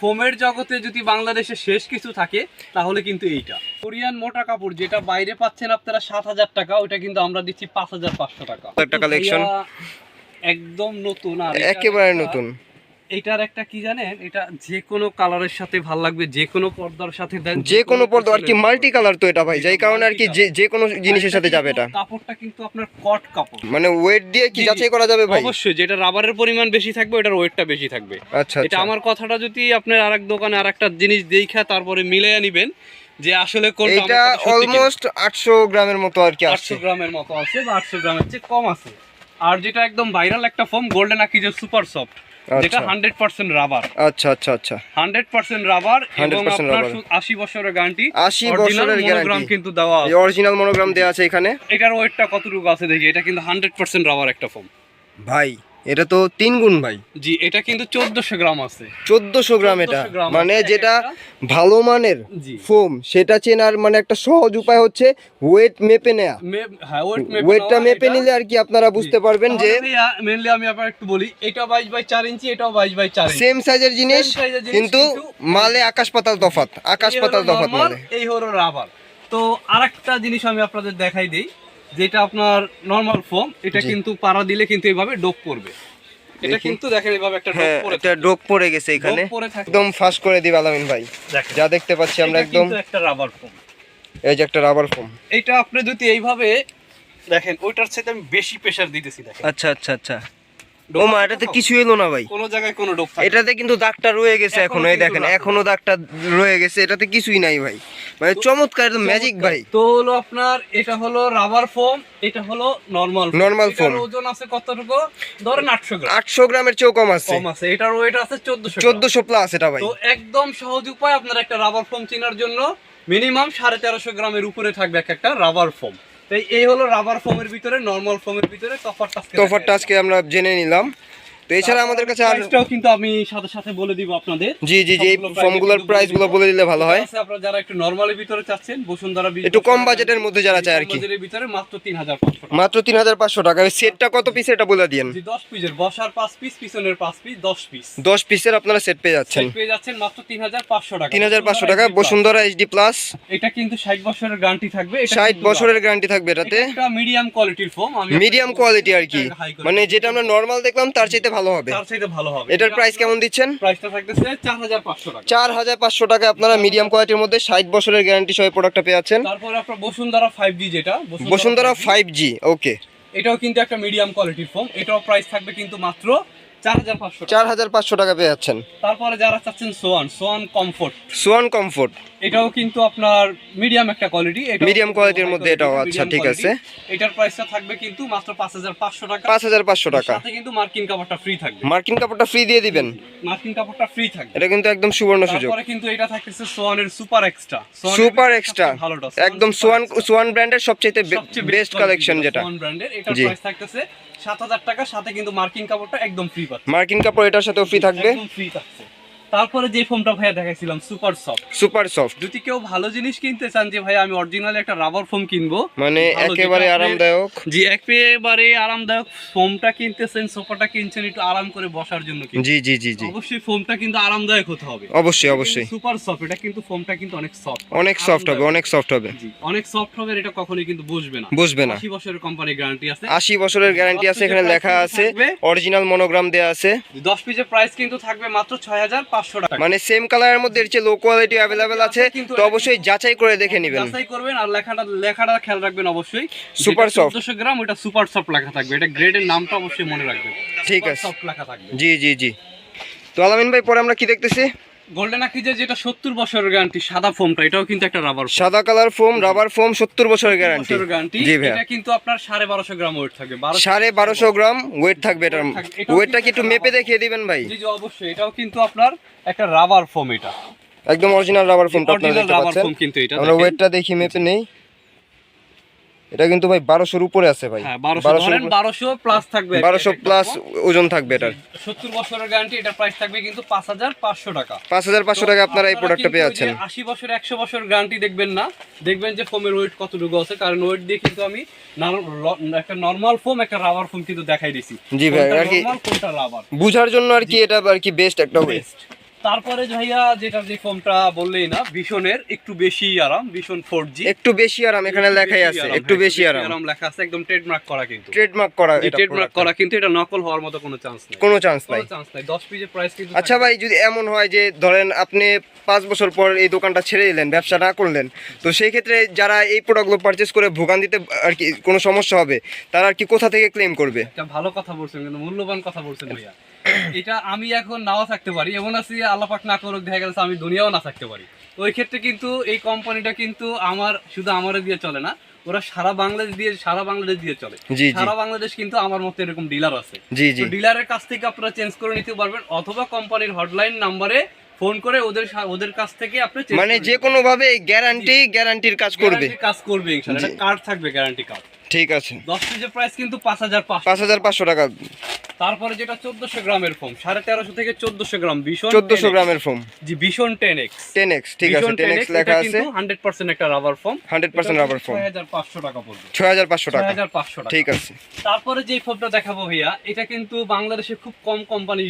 ফোমের জগতে যদি বাংলাদেশে শেষ কিছু থাকে তাহলে কিন্তু এইটা। কোরিয়ান মোটা কাপড় যেটা বাইরে পাচ্ছেন আপনারা সাত হাজার টাকা ওইটা কিন্তু আমরা দিচ্ছি পাঁচ হাজার পাঁচশো টাকা। একটা। একদম নতুন আর একেবারে নতুন। এটার একটা কি জানেন? এটা যে কোনো কালারের সাথে ভালো লাগবে যে কোনো পর্দার সাথে যে কোনো পর্দা আর কি মাল্টি কালার তো এটা ভাই যাই কারণে আর কি যে যে কোনো জিনিসের সাথে যাবে এটা। কাপড়টা কিন্তু আপনার কট কাপড়। মানে ওয়েট দিয়ে কি। যাচাই করা যাবে ভাই? অবশ্যই যেটা রাবারের পরিমাণ বেশি থাকবে ওটার ওয়েটটা বেশি থাকবে। আচ্ছা এটা আচ্ছা। আমার কথাটা যদি আপনার আরেক দোকানে আরেকটা জিনিস দেখা তারপরে মিলিয়ে নিবেন যে আসলে কোনটা এটা অলমোস্ট আটশো গ্রামের মতো আর কি আসছে। আটশো গ্রামের মতো আছে বা আটশো গ্রামের চেয়ে কম আছে। আর যেটা একদম ভাইরাল একটা ফোম গোল্ডেন আকিজের সুপার সফট যেটা আচ্ছা। Hundred percent rubber. আচ্ছা আচ্ছা আচ্ছা। হান্ড্রেড পার্সেন্ট রাবার এবং 100% আপনার আশি বছরের গ্যারান্টি 80 বছরের মনোগ্রাম কিন্তু দেওয়া আছে। অরিজিনাল মনোগ্রাম দেওয়া আছে এখানে? এটার ওয়েটটা কতটুকু আছে দেখি এটা কিন্তু হান্ড্রেড পার্সেন্ট রাবার একটা ফোন ভাই এটা তো তিন গুণ ভাই। জি এটা কিন্তু চোদ্দশো গ্রাম আছে। চোদ্দশো গ্রাম এটা। মানে যেটা ভালো মানের ফোম সেটা চেনার মানে একটা সহজ উপায় হচ্ছে ওয়েট মেপে নেওয়া মে- হ্যাঁ ওয়েটটা মেপে নিলে আর কি আপনারা বুঝতে পারবেন যে মেনলি আমি আপনার একটু বলি এটা বাইশ বাই চার ইঞ্চি এটাও বাইশ বাই চার সেম সাইজের জিনিস কিন্তু মালে আকাশ পাতাল তফাত আকাশ পাতাল তফাত মালে। এই হলো রাবার তো আরেকটা জিনিস আমি আপনাদের দেখাই দেই। যেটা আপনার নর্মাল ফোম এটা কিন্তু পাড়া দিলে কিন্তু এইভাবে ডোপ করবে এটা কিন্তু দেখেন এইভাবে একটা ডোপ হ্যাঁ পরে এটা ডোপ পড়ে গেছে এখানে। একদম ফাস্ট করে আলামিন ভাই। যা দেখতে পাচ্ছি আমরা একদম একটা রাবার ফোম এই যে একটা রাবার ফোম এটা আপনি যদি এইভাবে দেখেন ওইটার সাথে আমি বেশি প্রেসার দিতেছি দেখেন। আচ্ছা আচ্ছা আচ্ছা। ডোপ ও মা আছে এটাতে? কিছু এলো না ভাই। কোনো জায়গায় কোনো ডোপ এটাতে কিন্তু দাগটা রয়ে গেছে এখনও এই দেখেন এখনও দাগটা রয়ে গেছে এটাতে কিছুই নাই ভাই। মানে চমৎকার একদম ম্যাজিক ভাই। তো হলো আপনার এটা হলো রাবার ফোম এটা হলো নরমাল Normal foam। ওজন আছে কতটুকু? ধরেন আটশো গ্রাম। আটশো গ্রামের চেয়েও কম আছে। কম আছে। এটার ওয়েট আছে চোদ্দশো চোদ্দশো প্লাস এটা ভাই। তো একদম সহজ উপায় আপনার একটা রাবার ফোম চেনার জন্য। মিনিমাম সাড়ে তেরোশো গ্রামের উপরে থাকবে এক একটা রাবার ফোম এই হলো রাবার ফোমের ভিতরে নর্মাল ফোমের ভিতরে টফার টাস্ক টফার আজকে আমরা জেনে নিলাম। তো এছাড়া আমাদের কাছে আর প্রাইসটাও কিন্তু আমি সাথে সাথে বলে দিব আপনাদের। জি জি জি ফর্মগুলোর কিন্তু বলে দিলে ভালো হয়। আপনারা যারা একটু ভিতরে চাচ্ছেন বসুন্ধরা একটু কম বাজেটের মধ্যে যারা চায় আর কি। বাজেটের ভিতরে মাত্র টাকা। মাত্র সেটটা কত পিস এটা বলে দিন জি, দশ পিসের বসার পাঁচ পিস পিছনের পাঁচ পিস দশ পিস দশ পিসের আপনারা সেট পেয়ে যাচ্ছেন। পেয়ে যাচ্ছেন মাত্র তিন হাজার পাঁচশো টাকা। তিন হাজার পাঁচশো টাকা বসুন্ধরা এইচডি প্লাস এটা কিন্তু ষাট বছরের গ্যারান্টি থাকবে। এটা বছরের গ্যারান্টি থাকবে এটাতে। এটা মিডিয়াম কোয়ালিটির ফোম আমি মিডিয়াম কোয়ালিটি আর কি। মানে যেটা আমরা নর্মাল দেখলাম তার চাইতে ভালো হবে। তার চাইতে ভালো হবে। এটার প্রাইস কেমন দিচ্ছেন? প্রাইসটা থাকতেছে হাজার পাঁচশো টাকা। আপনারা মিডিয়াম কোয়ালিটির মধ্যে ষাট বছরের গ্যারান্টি সহ প্রোডাক্টটা পেয়ে যাচ্ছেন। তারপরে আপনার বসুন্ধরা ফাইভ জি যেটা বসুন্ধরা 5G, ফাইভ জি ওকে এটাও কিন্তু একটা মিডিয়াম কোয়ালিটির ফোম এটাও প্রাইস থাকবে কিন্তু মাত্র চার হাজার পাঁচশো চার হাজার পাঁচশো টাকা পেয়ে যাচ্ছেন। তারপরে যারা চাচ্ছেন Swan Swan comfort Swan comfort এটাও কিন্তু আপনার মিডিয়াম একটা কোয়ালিটি Medium quality র মধ্যে এটাও, আচ্ছা, ঠিক আছে। এটার প্রাইসটা থাকবে কিন্তু মাত্র পাঁচ হাজার পাঁচশো টাকা। পাঁচ হাজার পাঁচশো টাকা। সাথে কিন্তু মার্কিন কাপড়টা ফ্রি থাকবে। মার্কিন কাপড়টা ফ্রি দিয়ে দিবেন। মার্কিন কাপড়টা ফ্রি থাকবে। এটা কিন্তু একদম সুবর্ণ সুযোগ। তারপরে কিন্তু এটা থাকতেছে সোয়ানের সুপার এক্সট্রা সুপার এক্সট্রা একদম সোয়ান সোয়ান ব্র্যান্ডের সবচেয়ে বেস্ট কালেকশন যেটা। সোয়ান ব্র্যান্ডের এটার প্রাইস থাকতেছে সাত হাজার টাকা। সাথে কিন্তু মার্কিন কাপড়টা একদম ফ্রি পাচ্ছে। মার্কিন কাপড় এটার সাথেও ফ্রি থাকবে। একদম ফ্রি থাকছে। তারপরে যে ফোমটা ভাইয়া দেখাইছিলাম সুপার সফট সুপার সফট যদি কেউ ভালো জিনিস কিনতে চান যে ভাই আমি অরিজিনাল একটা রাবার ফোম কিনবো। মানে একেবারে আরামদায়ক। জি একেবারে আরামদায়ক ফোমটা কিনতেছেন সোফাটা কিনছেন একটু আরাম করে বসার জন্য কিনছেন। জি জি জি জি। অবশ্যই ফোমটা কিন্তু আরামদায়ক হতে হবে। অবশ্যই অবশ্যই। সুপার সফট এটা কিন্তু ফোমটা কিন্তু অনেক সফট অনেক সফট হবে অনেক সফট হবে। জি অনেক সফট হবে এটা কখনোই কিন্তু বুঝবে না। বুঝবে না। আশি বছরের কোম্পানি গ্যারান্টি আছে। আশি বছরের গ্যারান্টি আছে এখানে লেখা আছে অরিজিনাল মনোগ্রাম দেওয়া আছে। দশ পিসের প্রাইস কিন্তু থাকবে মাত্র ছয় হাজার পাঁচশো টাকা। মানে সেম কালারের মধ্যে এর চেয়ে লো কোয়ালিটি অ্যাভেলেবেল আছে তো অবশ্যই যাচাই করে দেখে নেবেন। যাচাই করবেন আর লেখাটা লেখাটা খেয়াল রাখবেন অবশ্যই। সুপার সফট চোদ্দশো গ্রাম ওটা সুপার সফট লেখা থাকবে। এটা গ্রেডের নামটা অবশ্যই মনে রাখবেন। ঠিক আছে। সফট লেখা থাকবে। জি জি জি। তো আলামিন ভাই পরে আমরা কি দেখতেছি? গোল্ডেন আকিজের যেটা সত্তর বছরের গ্যারান্টি সাদা ফোমটা এটাও কিন্তু একটা রাবার সাদা কালার ফোম রাবার ফোম সত্তর বছরের গ্যারান্টি গ্যারান্টি এটা কিন্তু আপনার সাড়ে বারোশো গ্রাম ওয়েট থাকবে। বারোশো সাড়ে বারোশো গ্রাম ওয়েট থাকবে এটার। ওয়েটটা কি একটু মেপে দেখিয়ে দিবেন ভাই? জি জি অবশ্যই। এটাও কিন্তু আপনার একটা রাবার ফোম এটা। একদম অরিজিনাল রাবার ফোমটা আপনারা দেখতে রাবার পাচ্ছেন। ফোম কিন্তু এটা আমরা ওয়েটটা দেখি মেপে নেই। এটা কিন্তু ভাই বারোশোর উপরে আছে ভাই। হ্যাঁ বারোশো প্লাস থাকবে বারোশো প্লাস ওজন থাকবে এটার। সত্তর বছরের গ্যারান্টি এটা প্রাইস থাকবে কিন্তু পাঁচ হাজার পাঁচশো টাকা। পাঁচ হাজার পাঁচশো টাকা আপনারা এই প্রোডাক্টটা পেয়ে যাচ্ছেন। আশি বছর একশো বছর গ্যারান্টি দেখবেন না। দেখবেন যে ফোমের ওয়েট কতটুকু আছে কারণ ওয়েট দিয়ে কিন্তু আমি একটা নর্মাল ফোম একটা রাবার ফোম কিন্তু দেখাই দিছি জি ভাই, আর কি- বুঝার জন্য আর কি এটা আর কি বেস্ট একটা বেস্ট তারপরে ভাইয়া যেটা যে ফোনটা বললেই না ভীষণের একটু বেশি আরাম ভীষণ ফোর জি একটু বেশি আরাম এখানে লেখাই আছে একটু বেশি আরাম। লেখা আছে একদম ট্রেডমার্ক করা কিন্তু। ট্রেডমার্ক করা এটা ট্রেডমার্ক করা কিন্তু এটা নকল হওয়ার মতো কোনো চান্স নেই। কোনো চান্স নাই। কোনো চান্স নাই। 10 পিসের প্রাইস কিন্তু আচ্ছা ভাই যদি এমন হয় যে ধরেন আপনি পাঁচ বছর পর এই দোকানটা ছেড়ে দিলেন ব্যবসা না করলেন তো সেই ক্ষেত্রে যারা এই প্রোডাক্টগুলো পারচেস করে ভোগান্তিতে আর কি কোনো সমস্যা হবে তারা আর কি কোথা থেকে ক্লেম করবে? ভালো কথা বলছেন কিন্তু মূল্যবান কথা বলছেন ভাইয়া। এটা আমি এখন নাও থাকতে পারি এমন আছি আল্লাহ পাক না করুক দেখা গেছে আমি দুনিয়াও না থাকতে পারি। ওই ক্ষেত্রে কিন্তু এই কোম্পানিটা কিন্তু আমার শুধু আমারে দিয়ে চলে না ওরা সারা বাংলাদেশ দিয়ে সারা বাংলাদেশ দিয়ে চলে। সারা বাংলাদেশ কিন্তু আমার মতো এরকম ডিলার আছে। ডিলারের কাছ থেকে আপনারা চেঞ্জ করে নিতে পারবেন অথবা কোম্পানির হটলাইন নাম্বারে ফোন করে ওদের ওদের কাছ থেকে আপনি মানে যে কোনো ভাবে গ্যারান্টি গ্যারান্টির কাজ করবে। কাজ করবে ইনশাআল্লাহ কার্ড থাকবে গ্যারান্টি কার্ড ঠিক আছে। 10 পিসের প্রাইস কিন্তু 5500 পাঁচ হাজার পাঁচশো টাকা। তারপরে যেটা 1400 গ্রামের ফোম 1350 থেকে 1400 গ্রাম ভীষণ চোদ্দশো গ্রামের ফোম জি ভীষণ 10x টেন এক্স ঠিক আছে ভীষণ টেন 10X, এক্স লেখা আছে। 100% একটা rubber foam hundred percent rubber foam 6500 টাকা পড়বে। ছয় হাজার পাঁচশো টাকা। 6500 টাকা। ঠিক আছে। তারপরে যে ফোমটা দেখাবো ভাইয়া এটা কিন্তু বাংলাদেশে খুব কম কোম্পানি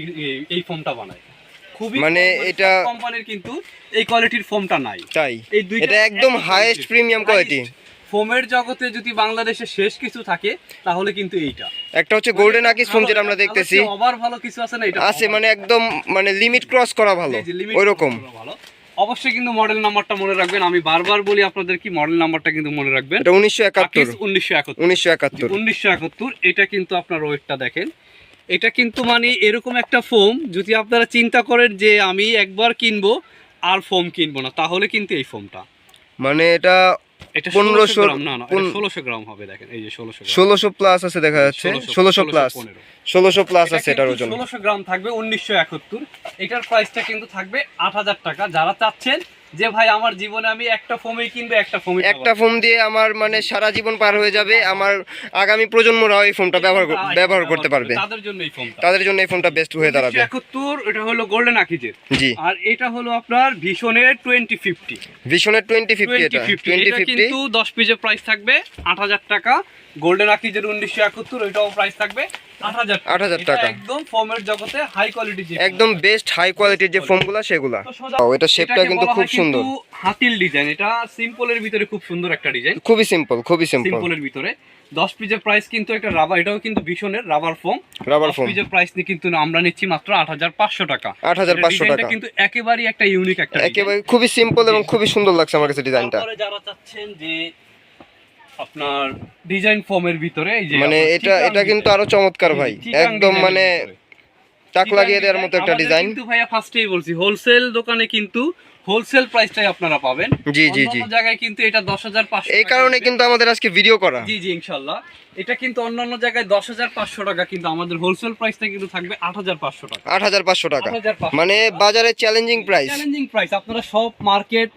এই ফোমটা বানায়। খুবই মানে এটা- কোম্পানির কিন্তু এই কোয়ালিটির ফোমটা নাই। তাই। এই দুইটা এটা একদম হাইয়েস্ট প্রিমিয়াম কোয়ালিটি ফোমের জগতে যদি বাংলাদেশে শেষ কিছু থাকে তাহলে কিন্তু এইটা। একটা হচ্ছে গোল্ডেন আকিস ফোন যেটা আমরা দেখতেছি। ওভার ভালো কিছু আছে না এটা আছে মানে একদম মানে লিমিট ক্রস করা ভালো ওই রকম ভালো। অবশ্যই কিন্তু মডেল নাম্বারটা মনে রাখবেন। আমি বারবার বলি আপনাদের কি মডেল নাম্বারটা কিন্তু মনে রাখবেন। এটা উনিশশো একাত্তর। উনিশশো একাত্তর। উনিশশো একাত্তর। উনিশশো একাত্তর এটা কিন্তু আপনার ওয়েটটা দেখেন। এটা কিন্তু মানে এরকম একটা ফোম যদি আপনারা চিন্তা করেন যে আমি একবার কিনবো আর ফোম কিনবো না তাহলে কিন্তু এই ফোমটা মানে এটা এটা 1500 ষোলোশো গ্রাম না না ষোলোশো গ্রাম হবে দেখেন এই যে ষোলোশো ষোলোশো প্লাস আছে দেখা যাচ্ছে ষোলোশো প্লাস ষোলোশো প্লাস আছে এটার ওজন। ষোলোশো গ্রাম থাকবে উনিশশো একাত্তর। এটার প্রাইসটা কিন্তু থাকবে আট হাজার টাকা। যারা চাচ্ছেন যে ভাই আমার জীবনে আমি একটা ফোমে কিনবো একটা ফোমে একটা ফোন দিয়ে আমার মানে সারা জীবন পার হয়ে যাবে আমার আগামী প্রজন্মরাও এই ফোনটা ব্যবহার ব্যবহার করতে পারবে। তাদের জন্য এই ফোনটা। তাদের জন্য এই ফোনটা বেস্ট হয়ে দাঁড়াবে। একাত্তর এটা হলো গোল্ডেন আকিজের জি। আর এটা হলো আপনার ভীষণের টোয়েন্টি ফিফটি টোয়েন্টি এটা। ফিফটি টোয়েন্টি এটা ফিফটি কিন্তু দশ পিসের প্রাইস থাকবে আট হাজার টাকা। গোল্ডেন আকিজের উনিশশো একাত্তর ওইটাও প্রাইস থাকবে আট হাজার টাকা। একদম ফোমের জগতে হাই কোয়ালিটি একদম বেস্ট হাই কোয়ালিটির যে ফোনগুলো সেগুলা। তো সোজা- ও, এটা শেপটা কিন্তু খুব সুন্দর। হাতিল ডিজাইন এটা সিম্পলের ভিতরে খুব সুন্দর একটা ডিজাইন খুবই সিম্পল খুবই সিম্পল সিম্পলের ভিতরে। দশ পিসের প্রাইস কিন্তু একটা রাবার এটাও কিন্তু ভীষণের রাবার ফোম রাবার পিসের প্রাইস নিয়ে কিন্তু আমরা নিচ্ছি মাত্র আট হাজার পাঁচশো টাকা। 8,500 এটা টাকা। কিন্তু একটা ইউনিক একটা একেবারে খুবই সিম্পল এবং খুবই সুন্দর লাগছে আমার কাছে ডিজাইনটা যারা চাচ্ছেন যে আপনার ডিজাইন ফর্মের ভিতরে এই যে মানে এটা এটা কিন্তু আরও চমৎকার ভাই। একদম মানে টাক লাগিয়ে দেওয়ার মতো একটা ডিজাইন কিন্তু ভাইয়া ফার্স্টেই বলছি হোলসেল দোকানে কিন্তু হোলসেল প্রাইসটাই আপনারা পাবেন। জি, জি, জি। জায়গায় কিন্তু এটা দশ হাজার পাঁচশো এই কারণে কিন্তু আমাদের আজকে ভিডিও করা। জি জি ইনশাল্লাহ এটা কিন্তু অন্যান্য জায়গায় দশ হাজার পাঁচশো টাকা কিন্তু আমাদের হোলসেল প্রাইসটা কিন্তু থাকবে আট হাজার পাঁচশো টাকা। আট হাজার পাঁচশো টাকা। মানে বাজারে চ্যালেঞ্জিং প্রাইস চ্যালেঞ্জিং প্রাইস আপনারা সব মার্কেট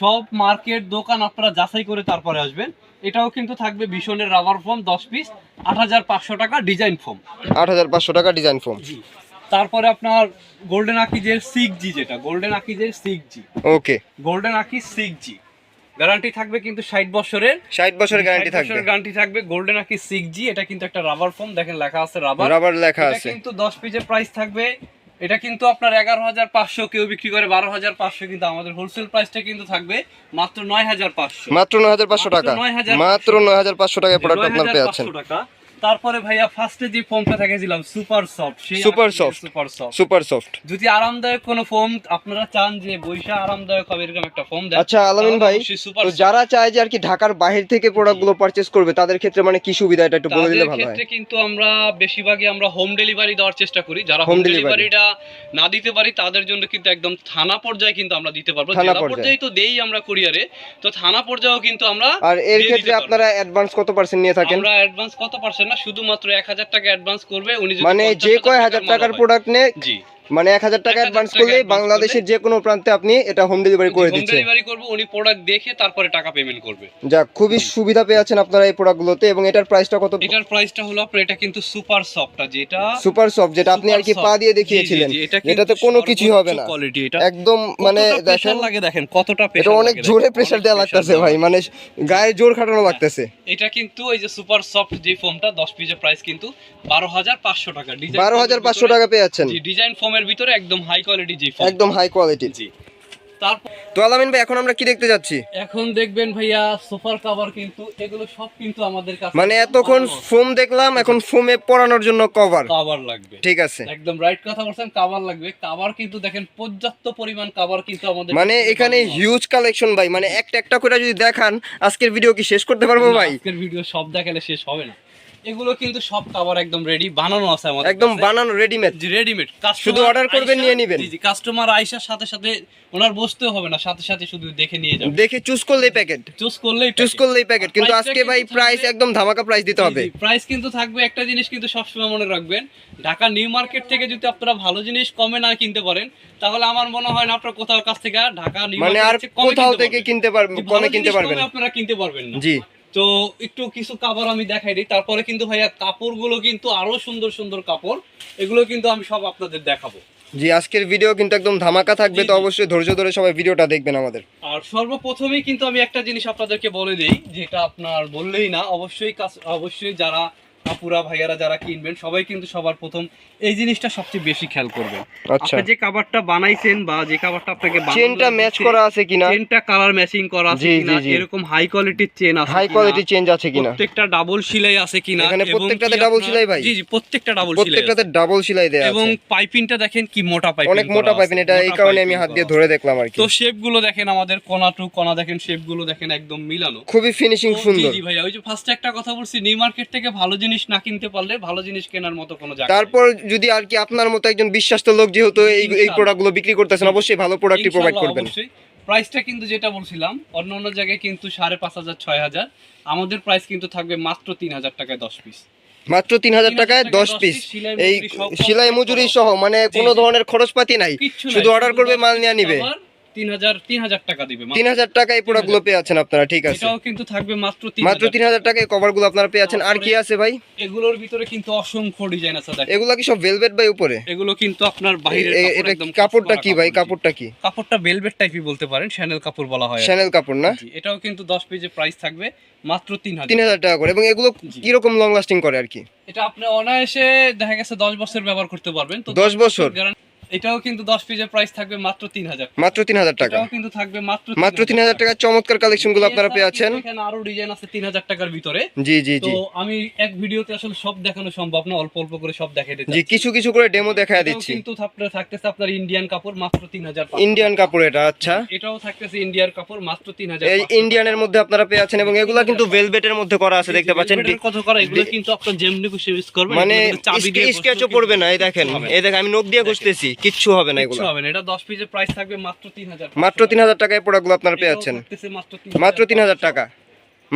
সব মার্কেট দোকান আপনারা যাচাই করে তারপরে আসবেন। এটাও কিন্তু থাকবে ভীষণের রাবার ফোম দশ পিস আট হাজার পাঁচশো টাকা ডিজাইন ফোম আট হাজার পাঁচশো টাকা ডিজাইন জি। তারপরে আপনার গোল্ডেন আকিজের সিক্স জি যেটা গোল্ডেন আকিজের সিক্স জি ওকে গোল্ডেন আকি সিক্স জি গ্যারান্টি থাকবে কিন্তু ষাট বছরের। ষাট বছরের গ্যারান্টি থাকবে। গ্যারান্টি থাকবে গোল্ডেন আকি সিক্স জি এটা কিন্তু একটা রাবার ফোম দেখেন লেখা আছে রাবার রাবার লেখা আছে। কিন্তু দশ পিসের প্রাইস থাকবে এটা কিন্তু আপনার এগারো হাজার পাঁচশো কেউ বিক্রি করে বারো হাজার পাঁচশো কিন্তু আমাদের হোলসেল প্রাইসটা কিন্তু থাকবে মাত্র নয় হাজার পাঁচশো। মাত্র নয় হাজার পাঁচশো টাকা। টাকা 9,500 মাত্র নয় হাজার পাঁচশো টাকায় প্রোডাক্ট আপনার পেয়ে যাচ্ছেন। টাকা। তারপরে ভাইয়া ফার্স্টে যে ফোমটা দেখেছিলাম super soft Super soft। Super soft super soft যদি আরামদায়ক কোনো ফোম আপনারা চান যে বৈশা আরামদায়ক হবে এরকম একটা ফোম আচ্ছা আলামিন ভাই তো যারা চায় যে আর কি ঢাকার বাইরে থেকে প্রোডাক্টগুলো পারচেজ করবে তাদের ক্ষেত্রে মানে কি সুবিধা এটা একটু বলে দিলে ভালো হয়? ক্ষেত্রে কিন্তু আমরা বেশিরভাগই আমরা হোম ডেলিভারি দেওয়ার চেষ্টা করি। যারা হোম। ডেলিভারিটা না দিতে পারি তাদের জন্য কিন্তু একদম থানা পর্যায়ে কিন্তু আমরা দিতে পারব। থানা। পর্যায়ে। তো দেই আমরা কুরিয়ারে তো থানা পর্যায়েও কিন্তু আমরা আর এর ক্ষেত্রে আপনারা অ্যাডভান্স কত পার্সেন্ট নিয়ে থাকেন? আমরা অ্যাডভান্স কত পার্সেন্ট না শুধুমাত্র এক হাজার টাকা অ্যাডভান্স করবে উনি যদি মানে যে কয় হাজার টাকার প্রোডাক্ট নেয় জি। মানে এক হাজার টাকা অ্যাডভান্স করলে বাংলাদেশের যে কোনো প্রান্তে আপনি এটা হোম ডেলিভারি করে হোম ডেলিভারি করব উনি প্রোডাক্ট দেখে তারপরে টাকা পেমেন্ট করবে। যাক খুবই সুবিধা পেয়েছেন আপনারা এই প্রোডাক্টগুলোতে এবং এটার প্রাইসটা কত? এটার প্রাইসটা হলো আপনার এটা কিন্তু সুপার সফটটা যেটা সুপার সফট যেটা আপনি আর কি পা দিয়ে দেখিয়েছিলেন। এটা কিন্তু কোনো কিছুই হবে না। quality এটা। একদম মানে দেখেন লাগে দেখেন কতটা এটা অনেক জোরে প্রেসার দেওয়া লাগতেছে ভাই মানে গায়ে জোর খাটানো লাগতেছে। এটা কিন্তু এই যে সুপার সফট যে ফোমটা দশ পিসের প্রাইস কিন্তু বারো হাজার পাঁচশো টাকা। ডিজাইন বারো হাজার পাঁচশো টাকা পেয়ে যাচ্ছেন। ডিজাইন ফোম ফোমের ভিতরে একদম হাই কোয়ালিটি ফোম একদম হাই কোয়ালিটির জি। তারপর তো আলামিন ভাই এখন আমরা কি দেখতে যাচ্ছি? এখন দেখবেন ভাইয়া সোফার কভার কিন্তু এগুলো সব কিন্তু আমাদের কাছে মানে এতক্ষণ ফোম দেখলাম এখন ফোমে পরানোর জন্য কভার কভার লাগবে। ঠিক আছে। একদম রাইট কথা বলছেন কাভার লাগবে। কাভার কিন্তু দেখেন পর্যাপ্ত পরিমাণ কাভার কিন্তু আমাদের মানে এখানে হিউজ কালেকশন ভাই মানে একটা একটা করে যদি দেখান আজকের ভিডিও কি শেষ করতে পারব ভাই? আজকের ভিডিও সব দেখালে শেষ হবে না। এগুলো কিন্তু সব কাভার একদম রেডি বানানো আছে আমাদের একদম বানানো রেডিমেড জি রেডিমেড শুধু order করবেন, নিয়ে নিবেন। জি জি কাস্টমার আইসার সাথে সাথে ওনার বসতেও হবে না সাথে সাথে শুধু দেখে নিয়ে যাবে। দেখে চুজ করলেই প্যাকেট চুজ করলেই চুজ করলেই প্যাকেট কিন্তু আজকে ভাই প্রাইস একদম ধামাকা প্রাইস দিতে হবে। প্রাইস কিন্তু থাকবে একটা জিনিস কিন্তু সবসময় মনে রাখবেন ঢাকা নিউ মার্কেট থেকে যদি আপনারা ভালো জিনিস কমে না কিনতে পারেন তাহলে আমার মনে হয় না আপনার কোথাও কাছ থেকে ঢাকা নিউ মানে আর কোথাও থেকে কিনতে পারবেন কমে কিনতে পারবেন। আপনারা কিনতে পারবেন না। জি। তো একটু কিছু কাপড় আমি দেখাই দিই। তারপরে কিন্তু ভাইয়া কাপড়গুলো কিন্তু আরও সুন্দর সুন্দর কাপড়। এগুলো কিন্তু আমি সব আপনাদের দেখাবো। জি আজকের ভিডিও কিন্তু একদম ধামাকা থাকবে তো অবশ্যই ধৈর্য ধরে সবাই ভিডিওটা দেখবেন আমাদের। আর সর্বপ্রথমেই কিন্তু আমি একটা জিনিস আপনাদেরকে বলে দিই যেটা আপনার বললেই না অবশ্যই কাজ- অবশ্যই যারা আপুরা ভাইয়ারা যারা কিনবেন সবাই কিন্তু সবার প্রথম এই জিনিসটা সবচেয়ে বেশি খেয়াল করবেন। আচ্ছা। আপনি যে কাভারটা বানাইছেন বা যে কাভারটা আপনাকে চেনটা ম্যাচ করা আছে কিনা? চেনটা কালার ম্যাচিং করা আছে কিনা। এরকম হাই কোয়ালিটির চেন আছে হাই কোয়ালিটি চেঞ্জ আছে কিনা? প্রত্যেকটা ডাবল সেলাই আছে কিনা এখানে প্রত্যেকটাতে আপনার- সেলাই ভাই? জি জি প্রত্যেকটা ডাবল সেলাই প্রত্যেকটাতে ডাবল সেলাই দেয়া আছে। এবং পাইপিংটা দেখেন কি মোটা পাইপিং অনেক মোটা পাইবেন এটা এই কারণে আমি হাত দিয়ে ধরে দেখলাম আর কি। তো শেপগুলো দেখেন আমাদের কোনা টু কোনা দেখেন শেপগুলো দেখেন একদম মিলানো। খুবই ফিনিশিং সুন্দর। জি ভাইয়া ওই যে ফার্স্টে একটা কথা বলছি নিউ মার্কেট থেকে ভালো জিনিস না কিনতে পারলে ভালো জিনিস কেনার মতো কোনো জায়গা তারপর যদি আর কি আপনার মতো একজন বিশ্বাস্ত লোক যেহেতু এই এই প্রোডাক্টগুলো বিক্রি করতেছেন অবশ্যই ভালো প্রোডাক্টই প্রোভাইড করবেন। অবশ্যই। প্রাইসটা কিন্তু যেটা বলছিলাম অন্য অন্য জায়গায় কিন্তু সাড়ে পাঁচ হাজার ছয় হাজার। আমাদের প্রাইস কিন্তু থাকবে মাত্র তিন হাজার টাকায় দশ পিস মাত্র তিন হাজার টাকায় দশ পিস এই সেলাই মজুরি সহ মানে কোনো। ধরনের খরচপাতি নাই। শুধু অর্ডার করবে মাল নিয়ে নিবে। তিন হাজার তিন হাজার টাকা দিবে তিন হাজার টাকা এই প্রোডাক্টগুলো পেয়ে আছেন আপনারা ঠিক আছে। এটাও কিন্তু থাকবে মাত্র মাত্র তিন হাজার টাকায় কভারগুলো আপনারা পেয়ে আছেন। আর কি আছে ভাই? এগুলোর ভিতরে কিন্তু অসংখ্য ডিজাইন আছে দেখেন। এগুলা কি সব ভেলভেট ভাই উপরে? এগুলো কিন্তু আপনার বাইরের কাপড় এটা কাপড়টা কি ভাই? কাপড়টা কি? কাপড়টা বেলভেট টাইপই বলতে পারেন শ্যানেল কাপড় বলা হয়। শ্যানেল কাপড় না? এটাও কিন্তু দশ পেজে প্রাইস থাকবে মাত্র তিন হাজার। তিন হাজার টাকা করে। এবং এগুলো কীরকম লং লাস্টিং করে আর কি? এটা আপনি অনায়াসে দেখা গেছে দশ বছর ব্যবহার করতে পারবেন তো দশ বছর? এটাও কিন্তু দশ পেজের প্রাইস থাকবে মাত্র তিন হাজার মাত্র তিন হাজার টাকা। এটাও কিন্তু থাকবে মাত্র মাত্র তিন হাজার টাকা চমৎকার কালেকশনগুলো আপনারা পেয়ে আছেন এখানে আরও ডিজাইন আছে তিন হাজার টাকার ভিতরে। জি জি জি। তো আমি এক ভিডিওতে আসলে সব দেখানো সম্ভব না অল্প অল্প করে সব দেখাই দিতে জি কিছু কিছু করে ডেমো দেখায় দিচ্ছি। কিন্তু থাকতে- থাকতেছে আপনার ইন্ডিয়ান কাপড় মাত্র তিন হাজার ইন্ডিয়ান কাপড় এটা আচ্ছা। এটাও থাকতেছে ইন্ডিয়ার কাপড় মাত্র তিন হাজার এই ইন্ডিয়ানের মধ্যে আপনারা পেয়ে আছেন এবং এগুলা কিন্তু ভেলভেটের মধ্যে করা আছে দেখতে পাচ্ছেন। কত করে এগুলো কিন্তু আপনার যেমনি খুশি ইউজ করবেন মানে চাবি দিয়ে স্কেচও পড়বে না এই দেখেন। এই দেখেন আমি নখ দিয়ে খুঁজতেছি। কিচ্ছু হবে না এগুলো। হবে না। এটা দশ পিসের প্রাইস থাকবে মাত্র তিন হাজার মাত্র তিন হাজার টাকায় প্রোডাক্টগুলো আপনারা পেয়ে যাচ্ছেন। মাত্র মাত্র তিন হাজার টাকা।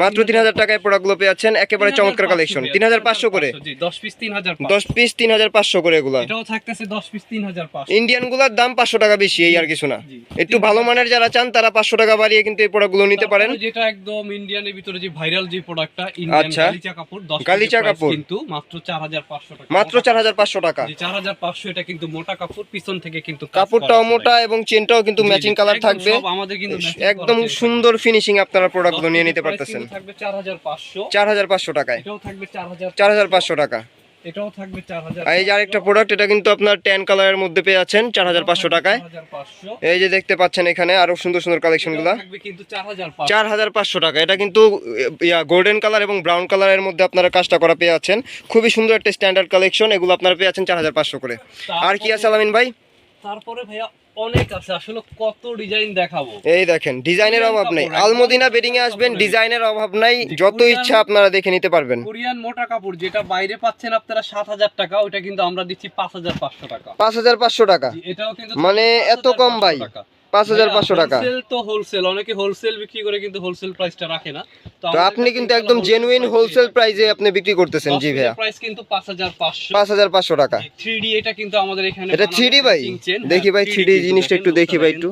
মাত্র তিন হাজার টাকায় প্রোডাক্টগুলো পেয়ে আছেন একেবারে চমৎকার কালেকশন তিন হাজার পাঁচশো করে? দশ পিস তিন হাজার দশ পিস তিন হাজার পাঁচশো করে এগুলা? এটাও থাকতেছে দশ পিস তিন হাজার পাঁচশো। ইন্ডিয়ানগুলার দাম পাঁচশো টাকা বেশি এই আর কিছু না। একটু ভালো মানের যারা চান তারা পাঁচশো টাকা বাড়িয়ে কিন্তু এই প্রোডাক্টগুলো নিতে পারেন। যেটা একদম ইন্ডিয়ানের ভিতরে যে ভাইরাল যে প্রোডাক্টটা ইন্ডিয়ান আচ্ছা। গালিচা কাপড় গালিচা কাপড়। কিন্তু মাত্র চার হাজার পাঁচশো টাকা। মাত্র চার হাজার পাঁচশো টাকা। চার হাজার পাঁচশো এটা কিন্তু মোটা কাপড় পিছন থেকে কিন্তু কাপড়টাও মোটা এবং চেনটাও কিন্তু ম্যাচিং কালার থাকবে। আমাদের কিন্তু একদম সুন্দর ফিনিশিং আপনারা। প্রোডাক্টগুলো নিয়ে নিতে পারতেছেন। থাকবে চার হাজার পাঁচশো চার হাজার পাঁচশো টাকায় এটাও থাকবে চার হাজার চার হাজার পাঁচশো টাকা এটাও থাকবে এই যে আরেকটা প্রোডাক্ট এটা কিন্তু আপনার ট্যান কালারের মধ্যে পেয়ে টাকায় এই যে দেখতে পাচ্ছেন এখানে আরও সুন্দর সুন্দর কালেকশনগুলা এটাও থাকবে কিন্তু চার হাজার পাঁচশো চার হাজার পাঁচশো টাকা এটা কিন্তু ইয়া গোল্ডেন কালার এবং ব্রাউন কালারের মধ্যে আপনারা কাজটা করা পেয়ে আছেন খুবই সুন্দর একটা স্ট্যান্ডার্ড কালেকশন এগুলো আপনারা পেয়ে আছেন চার হাজার পাঁচশো করে আর কি আছে আলামিন ভাই তারপরে ভাইয়া অনেক আছে আসলে কত ডিজাইন দেখাবো। এই দেখেন ডিজাইনের অভাব নাই। আলমদিনা বেডিং এ আসবেন ডিজাইনের অভাব নাই যত ইচ্ছা আপনারা দেখে নিতে পারবেন। কোরিয়ান মোটা কাপড় যেটা বাইরে পাচ্ছেন আপনারা সাত হাজার টাকা ওটা কিন্তু আমরা দিচ্ছি পাঁচ হাজার পাঁচশো টাকা। পাঁচ হাজার পাঁচশো টাকা। এটাও কিন্তু মানে এত কম ভাই? পাঁচ হাজার পাঁচশো টাকা হোলসেল তো হোলসেল অনেকে হোলসেল বিক্রি করে কিন্তু হোলসেল প্রাইসটা রাখে না তো আপনি কিন্তু একদম জেনুইন হোলসেল প্রাইসে আপনি বিক্রি করতেছেন জি ভাইয়া প্রাইস কিন্তু টাকা থ্রি এটা কিন্তু আমাদের এখানে এটা 3D ভাই? দেখি ভাই, 3D জিনিসটা একটু দেখি ভাই একটু।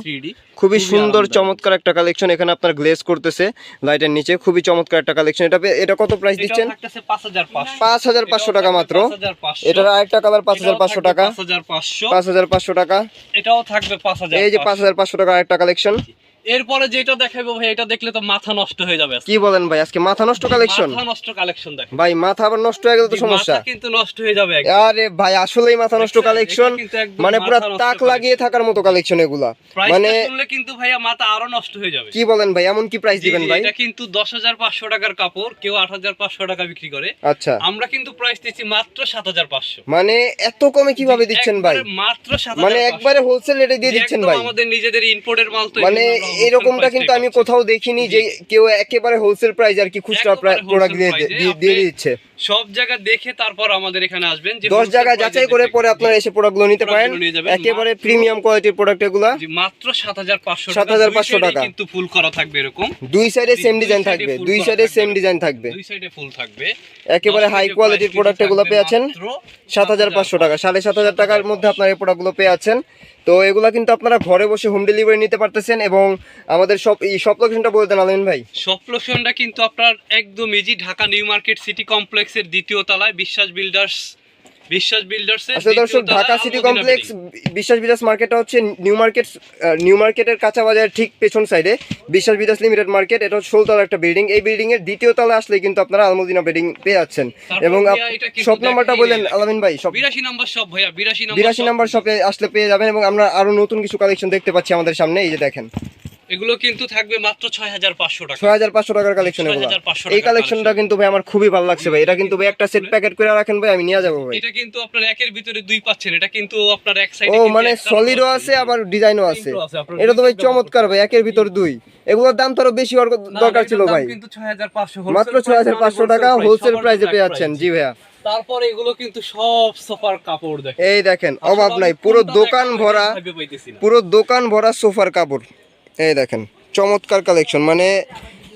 খুবই সুন্দর চমৎকার একটা কালেকশন এখানে আপনার গ্লেজ করতেছে লাইটের নিচে খুবই চমৎকার একটা কালেকশন এটা এটা কত প্রাইস দিচ্ছেন পাঁচ হাজার পাঁচশো পাঁচ হাজার পাঁচশো টাকা মাত্র এটার আরেকটা কালার পাঁচ হাজার পাঁচশো টাকা পাঁচ হাজার পাঁচশো পাঁচ হাজার পাঁচশো টাকা এটাও থাকবে পাঁচ হাজার এই যে পাঁচ হাজার পাঁচশো টাকা আরেকটা কালেকশন এরপরে যেটা দেখাবো ভাই এটা দেখলে তো মাথা নষ্ট হয়ে যাবে কি বলেন ভাই আজকে মাথা নষ্ট কালেকশন মাথা নষ্ট কালেকশন দেখেন। ভাই মাথা আবার নষ্ট হয়ে গেলে তো সমস্যা। মাথা কিন্তু নষ্ট হয়ে যাবে আরে ভাই আসলেই মাথা নষ্ট কালেকশন মানে পুরো তাক লাগিয়ে থাকার মতো কালেকশন এগুলা। মানে শুনলে কিন্তু ভাইয়া মাথা আরও নষ্ট হয়ে যাবে। কি বলেন ভাই এমন কি প্রাইস দিবেন ভাই? এটা কিন্তু দশ হাজার পাঁচশো টাকার কাপড় কেউ আট হাজার পাঁচশো টাকা বিক্রি করে। আচ্ছা। আমরা কিন্তু প্রাইস দিচ্ছি মাত্র সাত হাজার পাঁচশো। মানে এত কমে কীভাবে দিচ্ছেন ভাই? মাত্র সাত মানে একবারে হোলসেল রেটে দিয়ে দিচ্ছেন ভাই। আমাদের নিজেদের ইম্পোর্টের মাল তো মানে এরকমটা কিন্তু আমি কোথাও দেখিনি যে কেউ একেবারে হোলসেল প্রাইস আর কি খুচরা প্রোডাক্ট দিয়ে দিয়ে- দিচ্ছে। সব জায়গা দেখে তারপর আমাদের এখানে আসবেন যে দশ wholesale জায়গায় যাচাই করে পরে আপনারা এসে প্রোডাক্টগুলো নিতে পারেন। একেবারে প্রিমিয়াম কোয়ালিটির প্রোডাক্ট এগুলা। মাত্র সাত হাজার পাঁচশো 7,500 টাকা। কিন্তু ফুল করা থাকবে এরকম। দুই সাইডে সেম ডিজাইন থাকবে। দুই সাইডে সেম ডিজাইন থাকবে। দুই সাইডে ফুল থাকবে। একেবারে হাই কোয়ালিটির প্রোডাক্ট এগুলো পেয়ে আছেন মাত্র সাত হাজার পাঁচশো টাকা। সাড়ে সাত হাজার টাকার মধ্যে আপনারা এই প্রোডাক্টগুলো পেয়ে আছেন। তো এগুলো কিন্তু আপনারা ঘরে বসে হোম ডেলিভারি নিতে পারতেছেন এবং আমাদের সব এই সব লোকেশনটা বলে দেন আলমিন ভাই। সব লোকেশনটা কিন্তু আপনার একদম easy Dhaka new market city কমপ্লেক্সের দ্বিতীয় তলায় বিশ্বাস বিল্ডার্স বিশ্বাস বিল্ডার্স আসলে দর্শক ঢাকা সিটি কমপ্লেক্স। বিশ্বাস মার্কেটটা হচ্ছে নিউ মার্কেট নিউ মার্কেটের কাঁচা বাজারের ঠিক পেছন সাইডে বিশ্বাস লিমিটেড মার্কেট এটা হচ্ছে ষোলতলা একটা বিল্ডিং এই বিল্ডিং এর দ্বিতীয় তলা আসলে কিন্তু আপনারা আলমদিনা বিল্ডিং পেয়ে যাচ্ছেন। এবং শপ নাম্বারটা বলেন আলামিন ভাই নাম্বার ভাইয়া নাম্বার। নাম্বার শপে আসলে পেয়ে যাবেন এবং আমরা আরও নতুন কিছু কালেকশন দেখতে পাচ্ছি আমাদের সামনে এই যে দেখেন। এগুলো কিন্তু থাকবে মাত্র ছয় হাজার পাঁচশো টাকা। ছয় হাজার পাঁচশো টাকার কালেকশন এগুলো। 6,500 এই কালেকশনটা কিন্তু ভাই আমার খুবই ভালো লাগছে ভাই। এটা কিন্তু ভাই একটা সেট প্যাকেট করে রাখেন ভাই আমি নিয়ে যাব ভাই। এটা কিন্তু আপনার একের ভিতরে দুই পাচ্ছেন। এটা কিন্তু আপনার এক ও মানে সলিডও আছে আবার ডিজাইনও আছে। এটা তো ভাই চমৎকার ভাই একের ভিতর দুই। এগুলোর দাম তো আরও বেশি হওয়ার দরকার ছিল ভাই। কিন্তু ছয় হাজার পাঁচশো মাত্র ছয় হাজার পাঁচশো টাকা হোলসেল প্রাইসে পেয়ে যাচ্ছেন জি ভাইয়া। তারপরে এগুলো কিন্তু সব সোফার কাপড় দেখেন। এই দেখেন অভাব নাই পুরো দোকান ভরা পুরো দোকান ভরা সোফার কাপড়। এই দেখেন চমৎকার কালেকশন মানে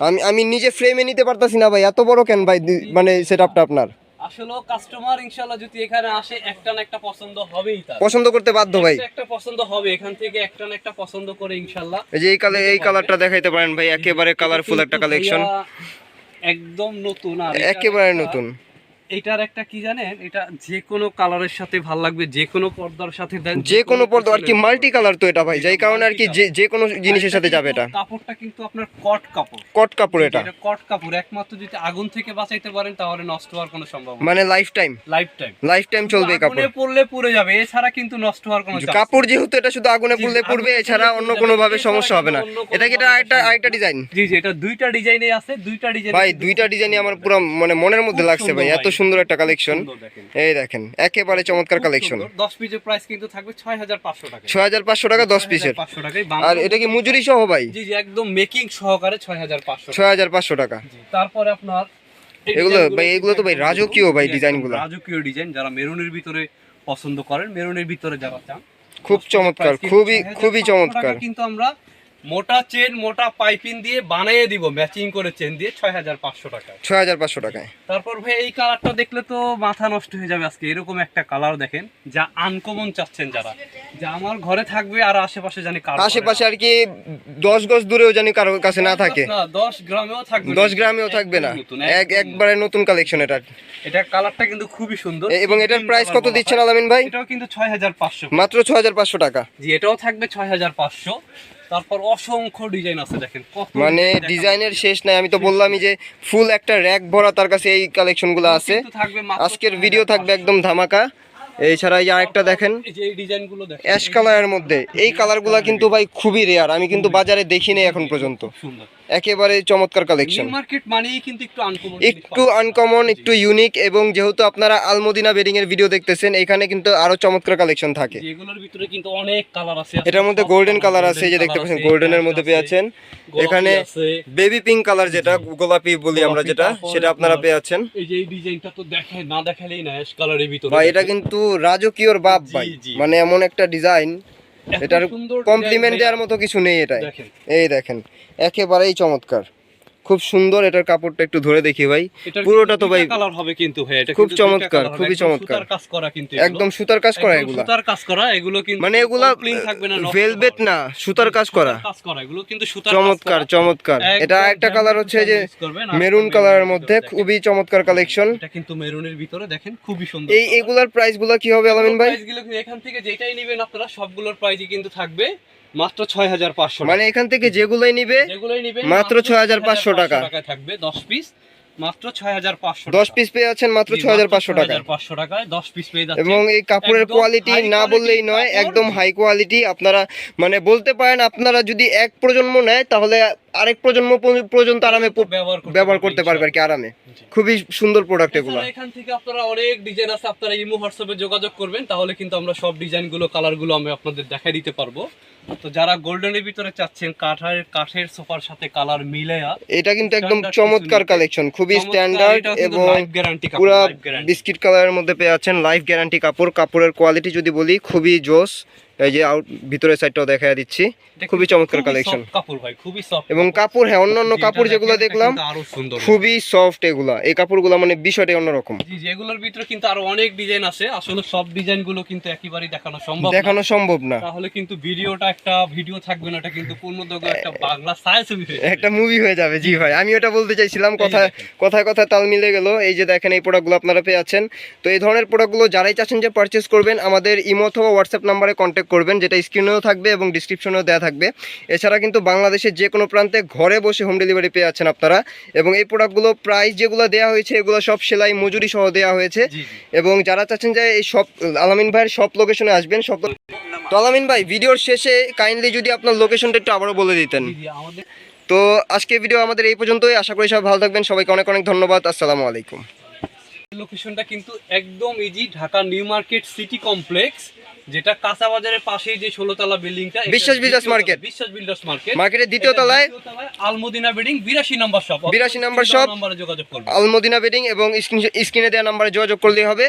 আমি আমি নিজে ফ্রেমে নিতে পারতাছি না ভাই এত বড় কেন ভাই মানে সেটআপটা আপনার? আসলে কাস্টমার ইনশাআল্লাহ যদি এখানে আসে একটা না একটা পছন্দ হবেই তার। পছন্দ করতে বাধ্য ভাই। একটা একটা পছন্দ হবে এখান থেকে একটা না একটা পছন্দ করে ইনশাআল্লাহ। এই যে এই কালার এই কালারটা দেখাইতে পারেন ভাই একেবারে কালারফুল একটা কালেকশন একদম নতুন আর একেবারে নতুন। এটার একটা কি জানেন? এটা যে কোনো কালারের সাথে ভালো লাগবে যে কোনো পর্দার সাথে দেন যে কোনো পর্দা আর কি মাল্টি কালার তো এটা ভাই যাই কারণে আর কি যে যে কোনো জিনিসের সাথে যাবে এটা। কাপড়টা কিন্তু আপনার কট কাপড়। কট কাপড় এটা। এটা কট কাপড় একমাত্র যদি আগুন থেকে বাঁচাইতে পারেন তাহলে নষ্ট হওয়ার কোনো সম্ভাবনা মানে life time life time life time চলবে কাপড় আগুনে পড়লে পুড়ে যাবে এছাড়া কিন্তু নষ্ট হওয়ার কোনো কাপড় যেহেতু এটা শুধু আগুনে পুড়লে পড়বে এছাড়া অন্য। কোনো ভাবে সমস্যা হবে না। এটা কি এটা আরেকটা আরেকটা ডিজাইন জি জি এটা দুইটা ডিজাইনে আছে দুইটা ডিজাইন ভাই দুইটা ডিজাইনই আমার পুরো মানে মনের মধ্যে লাগছে ভাই এত। সুন্দর একটা কালেকশন এই দেখেন একেবারে চমৎকার কালেকশন দশ পিসের প্রাইস কিন্তু থাকবে ছয় হাজার পাঁচশো টাকা। ছয় হাজার পাঁচশো টাকা দশ পিসের আর এটা কি মজুরি সহ ভাই? জি জি একদম মেকিং সহকারে ছয় হাজার পাঁচশো ছয় হাজার পাঁচশো টাকা। তারপরে আপনার এগুলো ভাই, এগুলো তো ভাই রাজকীয় ভাই একদম ডিজাইনগুলো। রাজকীয় ডিজাইন যারা মেরুনের ভিতরে পছন্দ করেন মেরুনের ভিতরে যারা চান খুব চমৎকার খুবই খুবই চমৎকার। কিন্তু আমরা মোটা চেন মোটা পাইপিং দিয়ে বানিয়ে দিব ম্যাচিং করে চেন দিয়ে ছয় হাজার পাঁচশো টাকা ছয় হাজার পাঁচশো টাকায়। তারপর ভাই এই কালারটা দেখলে তো মাথা নষ্ট হয়ে যাবে আজকে। এরকম একটা কালার দেখেন যা আনকমন চাচ্ছেন যারা। যা আমার ঘরে থাকবে আর আশেপাশে জানি কারও আশেপাশে আর কি দশ গজ দূরেও জানি কারোর কাছে না থাকে। না দশ গ্রামেও থাকবে। দশ গ্রামেও থাকবে না। এক একবারে নতুন কালেকশন এটা। এটা কালারটা কিন্তু খুবই সুন্দর। এবং এটার প্রাইস কত দিচ্ছেন আলামিন ভাই? এটাও কিন্তু ছয় হাজার পাঁচশো। মাত্র ছ হাজার পাঁচশো টাকা। জি এটাও থাকবে ছয় হাজার পাঁচশো। তারপর অসংখ্য ডিজাইন আছে দেখেন মানে ডিজাইনের শেষ নাই আমি তো বললামই যে ফুল একটা র্যাক ভরা তার কাছে এই কালেকশনগুলো আছে আজকের ভিডিও থাকবে একদম ধামাকা। এছাড়া এই আরেকটা দেখেন অ্যাশ কালারের মধ্যে। এই কালারগুলো কিন্তু ভাই খুবই রেয়ার আমি কিন্তু বাজারে দেখিনি এখন পর্যন্ত। সুন্দর। একেবারে চমৎকার কালেকশন মার্কেট মানেই কিন্তু একটু আনকমন একটু আনকমন একটু ইউনিক এবং যেহেতু আপনারা আলমদিনা বেডিং এর ভিডিও দেখতেছেন এখানে কিন্তু আরও চমৎকার কালেকশন থাকে। এগুলোর ভিতরে কিন্তু অনেক কালার আছে। এটার মধ্যে গোল্ডেন কালার আছে এই যে দেখতে পাচ্ছেন গোল্ডেনের মধ্যে পেয়ে আছেন এখানে বেবি পিঙ্ক কালার যেটা গোলাপি বলি আমরা যেটা সেটা আপনারা আপনার- পেয়ে আছেন এই যে এই ডিজাইনটা তো দেখায় না দেখালেই না অ্যাশ কালারের ভিতরে ভাই এটা কিন্তু রাজকীয়র বাপ ভাই। মানে এমন একটা ডিজাইন এটার কমপ্লিমেন্ট দেওয়ার মতো কিছু নেই এটাই এই দেখেন একেবারেই চমৎকার। খুব সুন্দর এটার কাপড়টা একটু ধরে দেখি ভাই। পুরোটা তো ভাই কালার হবে কিন্তু ভাই এটা খুব চমৎকার, খুবই চমৎকার। কাজ করা কিন্তু একদম সুতার কাজ করা এগুলা। সুতার কাজ করা এগুলো কিন্তু মানে এগুলা clean থাকবে না ভেলভেট না সুতার কাজ করা। কাজ করা এগুলো কিন্তু সুতার চমৎকার চমৎকার। এটা একটা কালার হচ্ছে যে মেরুন কালারের মধ্যে খুবই চমৎকার কালেকশন এটা কিন্তু মেরুনের ভিতরে দেখেন খুবই সুন্দর এই এগুলার প্রাইসগুলা কি হবে আলামিন ভাই? প্রাইসগুলো কিন্তু এখান থেকে যেটাই নেবেন আপনারা সবগুলোর প্রাইসই কিন্তু থাকবে। মাত্র ছয় হাজার পাঁচশো মানে এখান থেকে যেগুলোই নিবে যেগুলোই নিবে মাত্র 6,500 টাকা। থাকবে দশ পিস মাত্র ছয় হাজার পাঁচশো দশ পিস পেয়ে যাচ্ছেন মাত্র ছয় হাজার পাঁচশো টাকা পাঁচশো টাকায় দশ পিস পেয়ে যাচ্ছে এবং এই কাপড়ের কোয়ালিটি না বললেই নয় একদম হাই কোয়ালিটি আপনারা মানে বলতে পারেন আপনারা যদি এক প্রজন্ম নেয় তাহলে আরেক প্রজন্ম পর্য- পর্যন্ত আরামে ব্যবহার করতে পারবে আর কি আরামে। খুবই সুন্দর প্রোডাক্ট এগুলো। এখান থেকে আপনারা অনেক ডিজাইন আছে আপনারা ইমো হোয়াটসঅ্যাপে যোগাযোগ করবেন তাহলে কিন্তু আমরা সব ডিজাইনগুলো কালারগুলো আমি আপনাদের দেখাই দিতে পারব। তো যারা গোল্ডেনের ভিতরে চাচ্ছেন কাঠের কাঠের সোফার সাথে কালার মিলেয়া এটা কিন্তু একদম চমৎকার কালেকশন খুবই স্ট্যান্ডার্ড এবং পুরা বিস্কিট কালারের মধ্যে পেয়ে যাচ্ছেন লাইফ গ্যারান্টি কাপড়। কাপড়ের কোয়ালিটি যদি বলি খুবই জোস। এই যে আউট ভিতরের সাইডটাও দেখা দিচ্ছি। খুবই চমৎকার কালেকশন কাপড় ভাই খুবই সফট এবং কাপড়। হ্যাঁ অন্যান্য কাপড় যেগুলো দেখলাম খুবই সফট এগুলা। এই কাপড়গুলো মানে বিষয়টাই অন্যরকম। জি যেগুলোর ভিতরে কিন্তু আরও অনেক ডিজাইন আছে। আসলে সব ডিজাইনগুলো কিন্তু একেবারেই দেখানো সম্ভব না। দেখানো সম্ভব না। তাহলে কিন্তু ভিডিওটা একটা ভিডিও থাকবে না এটা কিন্তু পূর্ণদৈর্ঘ্য একটা বাংলা মুভি হয়ে যাবে। জি ভাই। আমি ওটা বলতে চাইছিলাম কথায়। কথায় কথায় তাল মিলে গেল। এই যে দেখেন এই প্রোডাক্টগুলো আপনারা পেয়ে যাচ্ছেন। তো এই ধরনের প্রোডাক্টগুলো যারাই চাচ্ছেন যে পারচেস করবেন আমাদের ইমো অথবা হোয়াটসঅ্যাপ নাম্বারে কন্ট্যাক্ট করবেন যেটা স্ক্রিনেও থাকবে এবং ডিসক্রিপশনেও দেওয়া থাকবে। এছাড়া কিন্তু বাংলাদেশের যে কোনো প্রান্তে ঘরে বসে হোম ডেলিভারি পেয়ে যাচ্ছেন আপনারা। এবং এই প্রোডাক্টগুলো প্রাইস যেগুলো দেওয়া হয়েছে এগুলো সব সেলাই মজুরি সহ দেওয়া হয়েছে। এবং যারা চাচ্ছেন যে এই সব আলামিন ভাইয়ের সব লোকেশনে আসবেন সব তো আলামিন ভাই ভিডিওর শেষে কাইন্ডলি যদি আপনার লোকেশনটা একটু আবারও বলে দিতেন। তো আজকে ভিডিও আমাদের এই পর্যন্তই। আশা করি সব ভালো থাকবেন। সবাইকে অনেক অনেক ধন্যবাদ। আসসালামু আলাইকুম। লোকেশনটা কিন্তু একদম easy Dhaka new market city complex. যেটা কাঁচা বাজারের পাশেই যে ষোলোতলা বিল্ডিংটা Biswas builders market. Biswas builders market. মার্কেটের দ্বিতীয় তলায় আলমদিনা বিল্ডিং বিরাশি নম্বর শপ 82 নম্বর শপ নম্বরে যোগাযোগ করবে। আলমদিনা বিল্ডিং এবং স্ক্রিনে দেওয়া নম্বরে যোগাযোগ করলেই হবে।